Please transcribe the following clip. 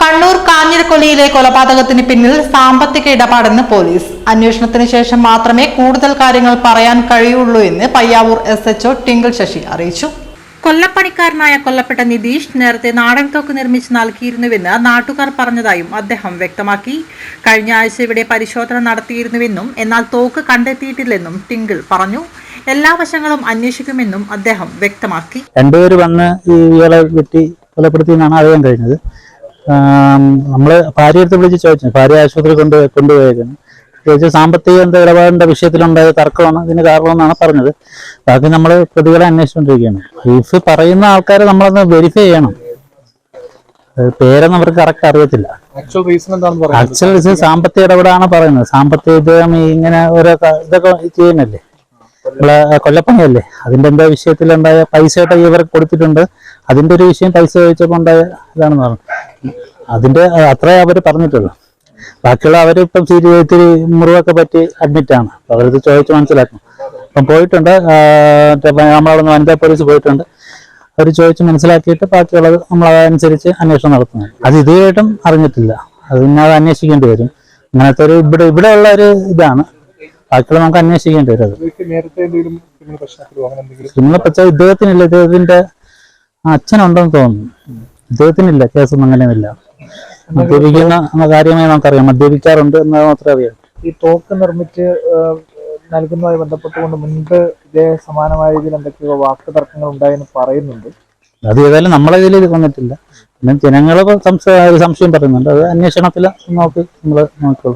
കണ്ണൂർ കാഞ്ഞിരക്കൊലയിലെ കൊലപാതകത്തിന് പിന്നിൽ സാമ്പത്തിക ഇടപാടെന്ന് പോലീസ്. അന്വേഷണത്തിന് ശേഷം മാത്രമേ കൂടുതൽ കാര്യങ്ങൾ പറയാൻ കഴിയുള്ളൂ എന്ന് പയ്യാവൂർ എസ് എച്ച്ഒ ടിങ്കിൾ ശശി അറിയിച്ചു. കൊല്ലപ്പണിക്കാരനായ കൊല്ലപ്പെട്ട നിതീഷ് നേരത്തെ നാടൻ തോക്ക് നിർമ്മിച്ച് നൽകിയിരുന്നുവെന്ന് നാട്ടുകാർ പറഞ്ഞതായും അദ്ദേഹം വ്യക്തമാക്കി. കഴിഞ്ഞ ആഴ്ച ഇവിടെ പരിശോധന നടത്തിയിരുന്നുവെന്നും എന്നാൽ തോക്ക് കണ്ടെത്തിയിട്ടില്ലെന്നും ടിങ്കിൾ പറഞ്ഞു. എല്ലാ വശങ്ങളും അന്വേഷിക്കുമെന്നും അദ്ദേഹം വ്യക്തമാക്കി. രണ്ടുപേര് വന്ന് ഈ ഇയാളെ വെട്ടി കൊലപ്പെടുത്തി എന്നാണ് അറിയാൻ കഴിഞ്ഞത്. ആം, നമ്മൾ ഭാര്യ അടുത്ത് വിളിച്ച് ചോദിച്ചു. ഭാര്യ ആശുപത്രി കൊണ്ട് കൊണ്ടുപോയേക്കാണ് ചോദിച്ച സാമ്പത്തിക എന്താ ഇടപാടിന്റെ വിഷയത്തിലുണ്ടായ തർക്കമാണ് ഇതിന് കാരണമെന്നാണ് പറഞ്ഞത്. ബാക്കി നമ്മൾ പ്രതികളെ അന്വേഷിച്ചുകൊണ്ടിരിക്കുകയാണ്. ബ്രീഫ് പറയുന്ന ആൾക്കാരെ നമ്മളൊന്ന് വെരിഫൈ ചെയ്യണം. പേരൊന്നും അവർക്ക് കറക്റ്റ് അറിയത്തില്ല. ആക്ച്വൽ റീസൺ സാമ്പത്തിക ഇടപെടാണ് പറയുന്നത്. സാമ്പത്തിക ഇദ്ദേഹം ഇങ്ങനെ ഓരോ ഇതൊക്കെ ചെയ്യുന്നല്ലേ നമ്മളെ കൊല്ലപ്പണിയല്ലേ? അതിന്റെ എന്താ വിഷയത്തിലുണ്ടായ പൈസ ഇവർക്ക് കൊടുത്തിട്ടുണ്ട്. അതിന്റെ ഒരു വിഷയം പൈസ ചോദിച്ചപ്പോൾ ഉണ്ടായ ഇതാണെന്ന് പറഞ്ഞു. അതിന്റെ അത്രേ അവർ പറഞ്ഞിട്ടുള്ളൂ. ബാക്കിയുള്ള അവരിപ്പം ശരീരത്തിൽ മുറിവൊക്കെ പറ്റി അഡ്മിറ്റ് ആണ്. അപ്പൊ അവരത് ചോദിച്ച് മനസ്സിലാക്കണം. അപ്പം പോയിട്ടുണ്ട് നമ്മളവിടെ നിന്ന് വനിതാ പോലീസ് പോയിട്ടുണ്ട്. അവർ ചോദിച്ച് മനസ്സിലാക്കിയിട്ട് ബാക്കിയുള്ളത് നമ്മൾ അതനുസരിച്ച് അന്വേഷണം നടത്തുന്നു. അത് ഇതുവരെയായിട്ടും അറിഞ്ഞിട്ടില്ല. അത് പിന്നെ അത് അന്വേഷിക്കേണ്ടി വരും. അങ്ങനത്തെ ഒരു ഇവിടെ ഇവിടെ ഉള്ള ഒരു ഇതാണ്. ബാക്കിയുള്ള നമുക്ക് അന്വേഷിക്കേണ്ടി വരും അത്. ക്രിമിനൽ പക്ഷേ ഇദ്ദേഹത്തിനില്ല. ഇദ്ദേഹത്തിന്റെ അച്ഛനുണ്ടെന്ന് തോന്നുന്നു. അദ്ദേഹത്തിനില്ല കേസൊന്നും അങ്ങനെയൊന്നുമില്ല. മദ്യപിക്കുന്ന കാര്യമായി നമുക്കറിയാം. മദ്യപിക്കാറുണ്ട് എന്ന് മാത്രമേ അറിയാം. ഈ തോക്ക് നിർമ്മിച്ച് നൽകുന്നതുമായി ബന്ധപ്പെട്ടുകൊണ്ട് മുൻപ് ഇതേ സമാനമായ രീതിയിൽ എന്തൊക്കെയോ വാക്ക് തർക്കങ്ങൾ ഉണ്ടായെന്ന് പറയുന്നുണ്ട്. അത് ഏതായാലും നമ്മളെ ഇതിൽ ഇത് വന്നിട്ടില്ല. പിന്നെ ജനങ്ങൾ സംശയം സംശയം പറയുന്നുണ്ട്. അത് അന്വേഷണത്തിൽ നോക്കി നമ്മൾ നോക്കുള്ളൂ.